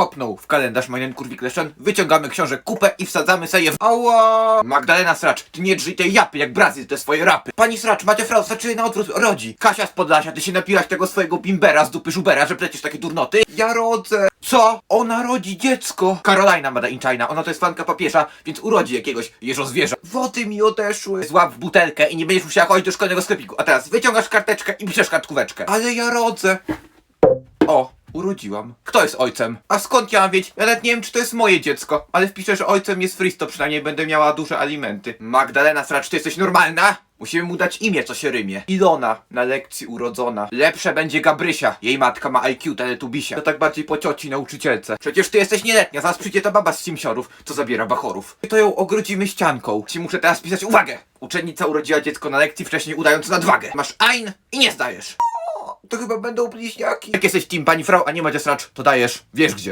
kopnął w kalendarz meinen kurwikleszczan, wyciągamy książek kupę i wsadzamy sobie w... Ała! Magdalena Sracz, ty nie drzyj tej japy jak Brazil te swoje rapy. Pani Sracz, macie frau, znaczy na odwrót rodzi. Kasia z Podlasia, ty się napiłaś tego swojego bimbera z dupy żubera, że przecież takie durnoty. Ja rodzę. Co? Ona rodzi dziecko. Karolina Mada in China, ona to jest fanka papieża, więc urodzi jakiegoś jeżo zwierza. Wody mi odeszły. Złap w butelkę i nie będziesz musiała chodzić do szkolnego sklepiku. A teraz wyciągasz karteczkę i piszesz kartkóweczkę. Ale ja rodzę. O, urodziłam. Kto jest ojcem? A skąd ja mam wiedzieć? Ja nawet nie wiem, czy to jest moje dziecko. Ale wpiszę, że ojcem jest Fristo, przynajmniej będę miała duże alimenty. Magdalena Sracz, ty jesteś normalna? Musimy mu dać imię, co się rymie. Ilona, na lekcji urodzona. Lepsze będzie Gabrysia. Jej matka ma IQ teletubisia. To tak bardziej po cioci nauczycielce. Przecież ty jesteś nieletnia, zaraz przyjdzie ta baba z Simsiorów, co zabiera bachorów. To ją ogrodzimy ścianką. Ci muszę teraz pisać uwagę. Uczennica urodziła dziecko na lekcji, wcześniej udając nadwagę. Masz ein i nie zdajesz. To chyba będą bliźniaki. Jak jesteś team pani frau, a nie macie sracz, to dajesz, wiesz gdzie.